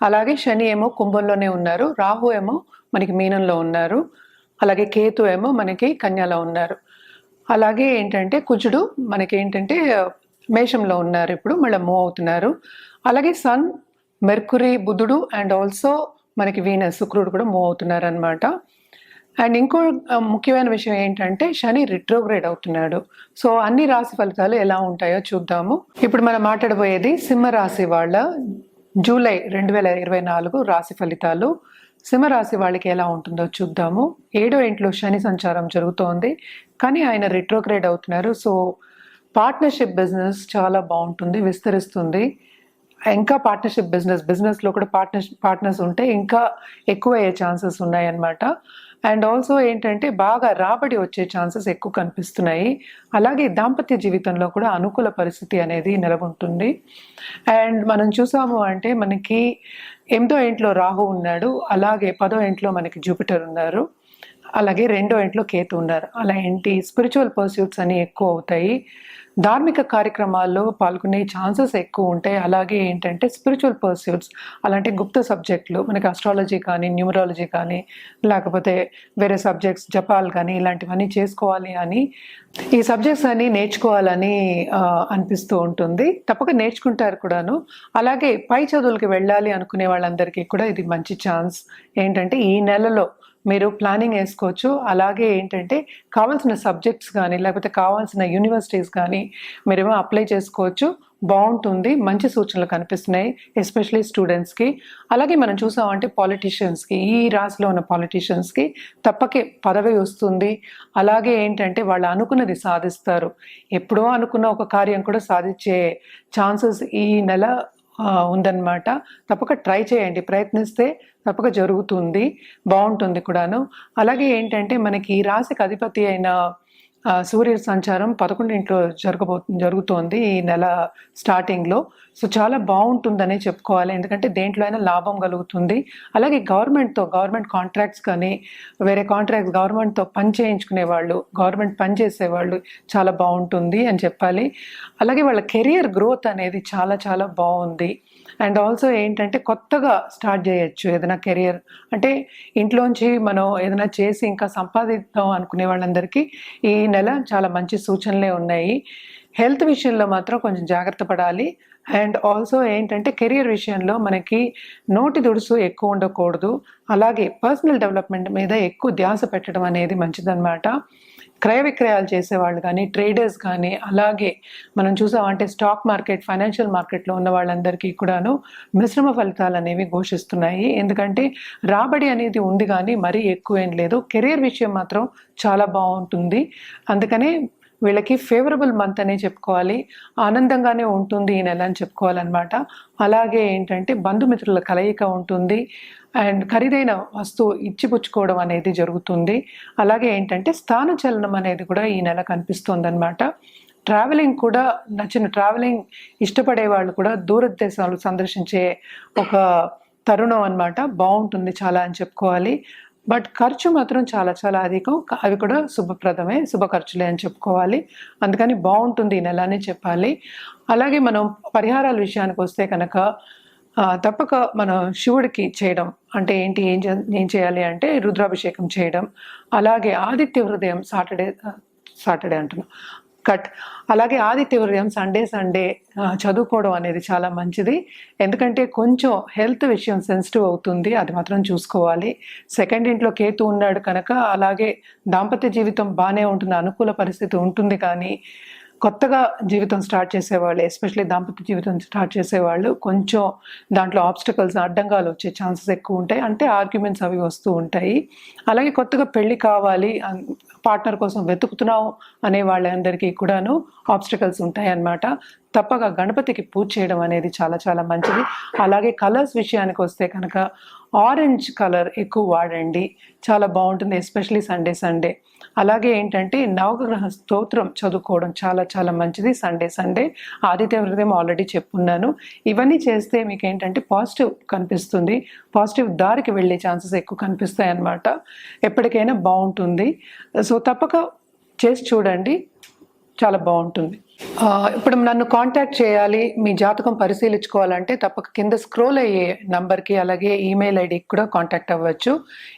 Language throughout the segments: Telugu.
అలాగే శని ఏమో కుంభంలోనే ఉన్నారు రాహు ఏమో మనకి మీనంలో ఉన్నారు అలాగే కేతు ఏమో మనకి కన్యలో ఉన్నారు. అలాగే ఏంటంటే కుజుడు మనకి ఏంటంటే మేషంలో ఉన్నారు ఇప్పుడు మళ్ళీ మూవ్ అవుతున్నారు. అలాగే సన్ మెర్కురీ బుధుడు అండ్ ఆల్సో మనకి వీనస్ శుక్రుడు కూడా మూవ్ అవుతున్నారు అనమాట అండ్ ఇంకో ముఖ్యమైన విషయం ఏంటంటే శని రిట్రోగ్రేడ్ అవుతున్నాడు. సో అన్ని రాశి ఫలితాలు ఎలా ఉంటాయో చూద్దాము. ఇప్పుడు మనం మాట్లాడబోయేది సింహ రాశి వాళ్ళ జూలై రెండు వేల ఇరవై నాలుగు రాశి ఫలితాలు. సింహరాశి వాళ్ళకి ఎలా ఉంటుందో చూద్దాము. ఏడో ఇంట్లో శని సంచారం జరుగుతోంది. కానీ ఆయన రిట్రోగ్రేడ్ అవుతున్నారు. సో పార్ట్నర్షిప్ బిజినెస్ చాలా బాగుంటుంది విస్తరిస్తుంది. ఇంకా పార్ట్నర్షిప్ బిజినెస్ బిజినెస్లో కూడా పార్ట్నర్ పార్ట్నర్స్ ఉంటే ఇంకా ఎక్కువ అయ్యే ఛాన్సెస్ ఉన్నాయన్నమాట. అండ్ ఆల్సో ఏంటంటే బాగా రాబడి వచ్చే ఛాన్సెస్ ఎక్కువ కనిపిస్తున్నాయి. అలాగే దాంపత్య జీవితంలో కూడా అనుకూల పరిస్థితి అనేది నెలకొంటుంది. అండ్ మనం చూసాము అంటే మనకి ఎనిమిదో ఇంట్లో రాహు ఉన్నాడు. అలాగే పదో ఇంట్లో మనకి జూపిటర్ ఉన్నారు. అలాగే రెండో ఇంట్లో కేతు ఉన్నారు. అలా ఏంటి? స్పిరిచువల్ పర్స్యూట్స్ అని ఎక్కువ అవుతాయి. ధార్మిక కార్యక్రమాల్లో పాల్గొనే ఛాన్సెస్ ఎక్కువ ఉంటాయి. అలాగే ఏంటంటే స్పిరిచువల్ పర్స్యూట్స్ అలాంటి గుప్త సబ్జెక్టులు మనకి అస్ట్రాలజీ కానీ న్యూమరాలజీ కానీ లేకపోతే వేరే సబ్జెక్ట్స్ జపాలు కానీ ఇలాంటివన్నీ చేసుకోవాలి అని ఈ సబ్జెక్ట్స్ అన్నీ నేర్చుకోవాలని అనిపిస్తూ ఉంటుంది. తప్పక నేర్చుకుంటారు కూడాను. అలాగే పై చదువులకి వెళ్ళాలి అనుకునే వాళ్ళందరికీ కూడా ఇది మంచి ఛాన్స్. ఏంటంటే ఈ నెలలో మీరు ప్లానింగ్ వేసుకోవచ్చు. అలాగే ఏంటంటే కావాల్సిన సబ్జెక్ట్స్ కానీ లేకపోతే కావాల్సిన యూనివర్సిటీస్ కానీ మీరేమో అప్లై చేసుకోవచ్చు. బాగుంటుంది. మంచి సూచనలు కనిపిస్తున్నాయి ఎస్పెషలీ స్టూడెంట్స్కి అలాగే మనం చూసామంటే పాలిటీషియన్స్కి ఈ రాశిలో ఉన్న పాలిటీషియన్స్కి తప్పకే పదవి వస్తుంది. అలాగే ఏంటంటే వాళ్ళు అనుకున్నది సాధిస్తారు. ఎప్పుడో అనుకున్న ఒక కార్యం కూడా సాధించే ఛాన్సెస్ ఈ నెల ఉందన్నమాట. తప్పక ట్రై చేయండి. ప్రయత్నిస్తే తప్పక జరుగుతుంది. బాగుంటుంది కూడాను. అలాగే ఏంటంటే మనకి ఈ రాశికి అధిపతి అయిన సూర్య సంచారం పదకొండింట్లో జరగబో జరుగుతోంది ఈ నెల స్టార్టింగ్లో. సో చాలా బాగుంటుందనే చెప్పుకోవాలి. ఎందుకంటే దేంట్లో అయినా లాభం కలుగుతుంది. అలాగే గవర్నమెంట్తో గవర్నమెంట్ కాంట్రాక్ట్స్ కానీ వేరే కాంట్రాక్ట్స్ గవర్నమెంట్తో పని చేయించుకునే వాళ్ళు గవర్నమెంట్ పని చేసేవాళ్ళు చాలా బాగుంటుంది అని చెప్పాలి. అలాగే వాళ్ళ కెరియర్ గ్రోత్ అనేది చాలా చాలా బాగుంది అండ్ ఆల్సో ఏంటంటే కొత్తగా స్టార్ట్ చేయొచ్చు ఏదైనా కెరియర్ అంటే ఇంట్లోంచి మనం ఏదైనా చేసి ఇంకా సంపాదిద్దాం అనుకునే వాళ్ళందరికీ ఈ నెల చాలా మంచి సూచనలే ఉన్నాయి. హెల్త్ విషయంలో మాత్రం కొంచెం జాగ్రత్త పడాలి. అండ్ ఆల్సో ఏంటంటే కెరియర్ విషయంలో మనకి నోటి దుడుసు ఎక్కువ ఉండకూడదు. అలాగే పర్సనల్ డెవలప్మెంట్ మీద ఎక్కువ ధ్యాస పెట్టడం అనేది మంచిదన్నమాట. క్రయ విక్రయాలు చేసేవాళ్ళు కానీ ట్రేడర్స్ కానీ అలాగే మనం చూసామంటే స్టాక్ మార్కెట్ ఫైనాన్షియల్ మార్కెట్లో ఉన్న వాళ్ళందరికీ కూడాను మిశ్రమ ఫలితాలు అనేవి ఘోషిస్తున్నాయి. ఎందుకంటే రాబడి అనేది ఉంది కానీ మరీ ఎక్కువ ఏం లేదు. కెరీర్ విషయం మాత్రం చాలా బాగుంటుంది. అందుకనే వీళ్ళకి ఫేవరబుల్ మంత్ అనే చెప్పుకోవాలి. ఆనందంగానే ఉంటుంది ఈ నెల అని చెప్పుకోవాలన్నమాట. అలాగే ఏంటంటే బంధుమిత్రుల కలయిక ఉంటుంది. అండ్ ఖరీదైన వస్తువు ఇచ్చిపుచ్చుకోవడం అనేది జరుగుతుంది. అలాగే ఏంటంటే స్థాన చలనం అనేది కూడా ఈ నెల కనిపిస్తుందన్నమాట. ట్రావెలింగ్ కూడా నచ్చిన ట్రావెలింగ్ ఇష్టపడే వాళ్ళు కూడా దూరదేశాలు సందర్శించే ఒక తరుణం అన్నమాట. బాగుంటుంది చాలా అని చెప్పుకోవాలి. బట్ ఖర్చు మాత్రం చాలా చాలా అధికం. అవి కూడా శుభప్రదమే శుభ ఖర్చులే అని చెప్పుకోవాలి. అందుకని బాగుంటుంది ఈ నెల అని చెప్పాలి. అలాగే మనం పరిహారాల విషయానికి వస్తే కనుక తప్పక మనం శివుడికి చేయడం. అంటే ఏంటి ఏం ఏం చేయాలి అంటే రుద్రాభిషేకం చేయడం. అలాగే ఆదిత్య హృదయం సాటర్డే సాటర్డే అంటున్నాం. కట్. అలాగే ఆదిత్య హృదయం సండే సండే చదువుకోవడం అనేది చాలా మంచిది. ఎందుకంటే కొంచెం హెల్త్ విషయం సెన్సిటివ్ అవుతుంది అది మాత్రం చూసుకోవాలి. సెకండ్ ఇంట్లో కేతు ఉన్నాడు కనుక అలాగే దాంపత్య జీవితం బాగానే ఉంటుంది అనుకూల పరిస్థితి ఉంటుంది కానీ కొత్తగా జీవితం స్టార్ట్ చేసేవాళ్ళు ఎస్పెషల్లీ దాంపత్య జీవితం స్టార్ట్ చేసేవాళ్ళు కొంచెం దాంట్లో ఆబ్స్టకల్స్ అడ్డంగాలు వచ్చే ఛాన్సెస్ ఎక్కువ ఉంటాయి. అంటే ఆర్గ్యుమెంట్స్ అవి వస్తూ ఉంటాయి. అలాగే కొత్తగా పెళ్ళి కావాలి పార్ట్నర్ కోసం వెతుకుతున్నాం అనే వాళ్ళందరికీ కూడాను ఆబ్స్టకల్స్ ఉంటాయన్నమాట. తప్పక గణపతికి పూజ చేయడం అనేది చాలా చాలా మంచిది. అలాగే కలర్స్ విషయానికి వస్తే కనుక ఆరెంజ్ కలర్ ఎక్కువ వాడండి. చాలా బాగుంటుంది ఎస్పెషలీ సండే సండే అలాగే ఏంటంటే నవగ్రహ స్తోత్రం చదువుకోవడం చాలా చాలా మంచిది. సండే సండే ఆదిత్య హృదయం ఆల్రెడీ చెప్పున్నాను. ఇవన్నీ చేస్తే మీకు ఏంటంటే పాజిటివ్ కనిపిస్తుంది. పాజిటివ్ దారికి వెళ్ళే ఛాన్సెస్ ఎక్కువ కనిపిస్తాయి అన్నమాట ఎప్పటికైనా బాగుంటుంది. సో తప్పక చేసి చూడండి. చాలా బాగుంటుంది. ఇప్పుడు నన్ను కాంటాక్ట్ చేయాలి మీ జాతకం పరిశీలించుకోవాలంటే తప్పక కింద స్క్రోల్ అయ్యే నంబర్కి అలాగే ఈమెయిల్ ఐడికి కూడా కాంటాక్ట్ అవ్వచ్చు.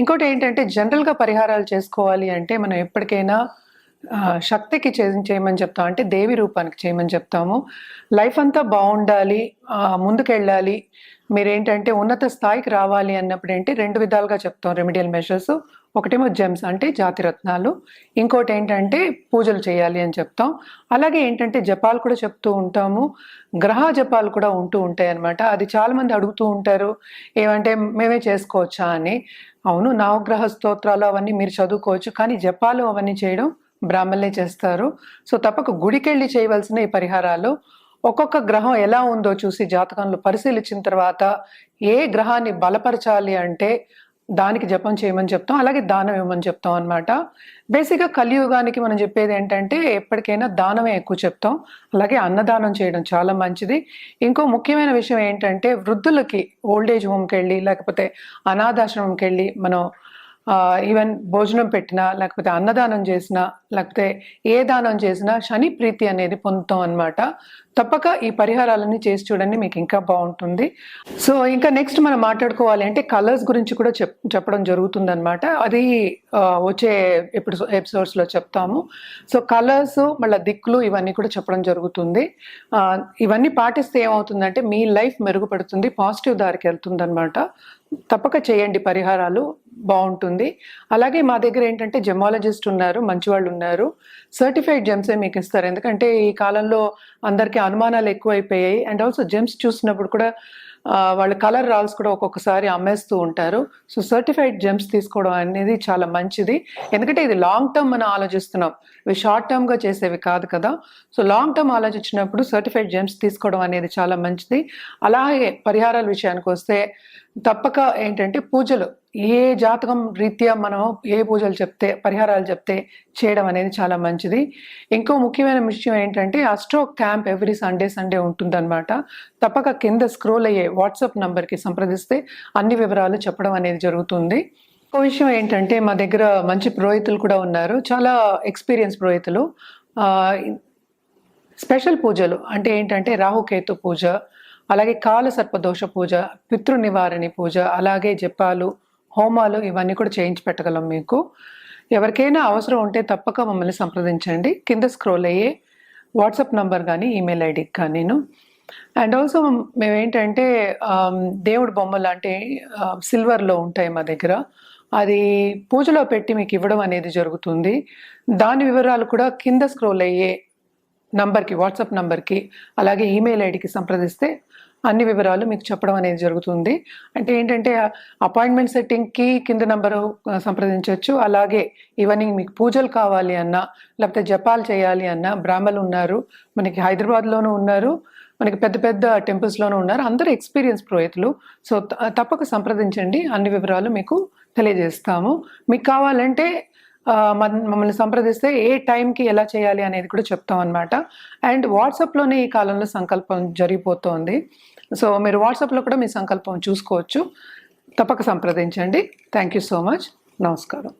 ఇంకోటి ఏంటంటే జనరల్గా పరిహారాలు చేసుకోవాలి అంటే మనం ఎప్పటికైనా శక్తికి చేయమని చెప్తాం. అంటే దేవి రూపానికి చేయమని చెప్తాము. లైఫ్ అంతా బాగుండాలి. ముందుకెళ్ళాలి. మీరేంటంటే ఉన్నత స్థాయికి రావాలి అన్నప్పుడు ఏంటి రెండు విధాలుగా చెప్తాం రెమిడియల్ మెషర్స్ ఒకటేమో జెమ్స్ అంటే జాతి రత్నాలు. ఇంకోటి ఏంటంటే పూజలు చేయాలి అని చెప్తాం. అలాగే ఏంటంటే జపాలు కూడా చెప్తూ ఉంటాము. గ్రహ జపాలు కూడా ఉంటూ ఉంటాయి అన్నమాట. అది చాలామంది అడుగుతూ ఉంటారు. ఏమంటే మేమే చేసుకోవచ్చా అని. అవును నవగ్రహ స్తోత్రాలు అవన్నీ మీరు చదువుకోవచ్చు. కానీ జపాలు అవన్నీ చేయడం బ్రాహ్మణులే చేస్తారు. సో తప్పక గుడికెళ్ళి చేయవలసిన ఈ పరిహారాలు. ఒక్కొక్క గ్రహం ఎలా ఉందో చూసి జాతకంలో పరిశీలించిన తర్వాత ఏ గ్రహాన్ని బలపరచాలి అంటే దానికి జపం చేయమని చెప్తాం అలాగే దానం ఇవ్వమని చెప్తాం అనమాట బేసిక్గా కలియుగానికి మనం చెప్పేది ఏంటంటే ఎప్పటికైనా దానమే ఎక్కువ చెప్తాం. అలాగే అన్నదానం చేయడం చాలా మంచిది. ఇంకో ముఖ్యమైన విషయం ఏంటంటే వృద్ధులకి ఓల్డ్ ఏజ్ హోమ్కి వెళ్ళి లేకపోతే అనాథాశ్రమంకి వెళ్ళి మనం ఈవెన్ భోజనం పెట్టినా లేకపోతే అన్నదానం చేసినా లేకపోతే ఏ దానం చేసినా శని ప్రీతి అనేది పొందుతాం అన్నమాట. తప్పక ఈ పరిహారాలన్నీ చేసి చూడండి మీకు ఇంకా బాగుంటుంది. సో ఇంకా నెక్స్ట్ మనం మాట్లాడుకోవాలి అంటే కలర్స్ గురించి కూడా చెప్ చెప్పడం జరుగుతుంది అనమాట అది వచ్చే ఎప్పుడు ఎపిసోడ్స్లో చెప్తాము. సో కలర్స్ మళ్ళీ దిక్కులు ఇవన్నీ కూడా చెప్పడం జరుగుతుంది. ఇవన్నీ పాటిస్తే ఏమవుతుందంటే మీ లైఫ్ మెరుగుపడుతుంది పాజిటివ్ దారికి వెళ్తుంది అనమాట తప్పక చేయండి పరిహారాలు బాగుంటుంది. అలాగే మా దగ్గర ఏంటంటే జెమాలజిస్ట్ ఉన్నారు మంచి వాళ్ళు ఉన్నారు. సర్టిఫైడ్ జెమ్సే మీకు ఇస్తారు. ఎందుకంటే ఈ కాలంలో అందరికీ అనుమానాలు ఎక్కువైపోయాయి. అండ్ ఆల్సో జెమ్స్ చూసినప్పుడు కూడా వాళ్ళ కలర్ రాల్స్ కూడా ఒక్కొక్కసారి అమ్మేస్తూ ఉంటారు. సో సర్టిఫైడ్ జెమ్స్ తీసుకోవడం అనేది చాలా మంచిది. ఎందుకంటే ఇది లాంగ్ టర్మ్ మనం ఆలోచిస్తున్నాం. ఇవి షార్ట్ టర్మ్గా చేసేవి కాదు కదా. సో లాంగ్ టర్మ్ ఆలోచించినప్పుడు సర్టిఫైడ్ జెమ్స్ తీసుకోవడం అనేది చాలా మంచిది. అలాగే పరిహారాల విషయానికి వస్తే తప్పక ఏంటంటే పూజలు. ఏ జాతకం రీత్యా మనం ఏ పూజలు చెప్తే పరిహారాలు చెప్తే చేయడం అనేది చాలా మంచిది. ఇంకో ముఖ్యమైన విషయం ఏంటంటే astro camp every Sunday Sunday ఉంటుందన్నమాట. తప్పక కింద స్క్రోల్ అయ్యే వాట్సాప్ నంబర్కి సంప్రదిస్తే అన్ని వివరాలు చెప్పడం అనేది జరుగుతుంది. ఇంకో విషయం ఏంటంటే మా దగ్గర మంచి పురోహితులు కూడా ఉన్నారు. చాలా ఎక్స్పీరియన్స్ పురోహితులు. స్పెషల్ పూజలు అంటే ఏంటంటే రాహుకేతు పూజ అలాగే కాల సర్పదోష పూజ పితృ నివారణి పూజ అలాగే జపాలు హోమాలు ఇవన్నీ కూడా చేయించి పెట్టగలం మీకు. ఎవరికైనా అవసరం ఉంటే తప్పక మమ్మల్ని సంప్రదించండి. కింద స్క్రోల్ అయ్యే వాట్సాప్ నంబర్ కానీ ఈమెయిల్ ఐడికి కానీ నేను. అండ్ ఆల్సో మేమేంటంటే దేవుడు దేవుడి బొమ్మలు అంటే సిల్వర్లో ఉంటాయి మా దగ్గర. అది పూజలో పెట్టి మీకు ఇవ్వడం అనేది జరుగుతుంది. దాని వివరాలు కూడా కింద స్క్రోల్ అయ్యే నంబర్కి వాట్సాప్ నంబర్కి అలాగే ఈమెయిల్ ఐడికి సంప్రదిస్తే అన్ని వివరాలు మీకు చెప్పడం అనేది జరుగుతుంది. అంటే ఏంటంటే అపాయింట్మెంట్ సెట్టింగ్కి కింద నంబరు సంప్రదించవచ్చు అలాగే ఇవన్నీ మీకు పూజలు కావాలి అన్నా లేకపోతే జపాలు చేయాలి అన్నా బ్రాహ్మలు ఉన్నారు మనకి హైదరాబాద్లోనూ ఉన్నారు మనకి పెద్ద పెద్ద టెంపుల్స్లోనూ ఉన్నారు. అందరూ ఎక్స్పీరియన్స్ పురోహితులు. సో తప్పక సంప్రదించండి. అన్ని వివరాలు మీకు తెలియజేస్తాము. మీకు కావాలంటే మమ్మల్ని సంప్రదిస్తే ఏ టైంకి ఎలా చేయాలి అనేది కూడా చెప్తాం అనమాట అండ్ వాట్సాప్లోనే ఈ కాలంలో సంకల్పం జరిగిపోతోంది. సో మీరు వాట్సాప్లో కూడా మీ సంకల్పం చూసుకోవచ్చు. తప్పక సంప్రదించండి. Thank you so much. నమస్కారం.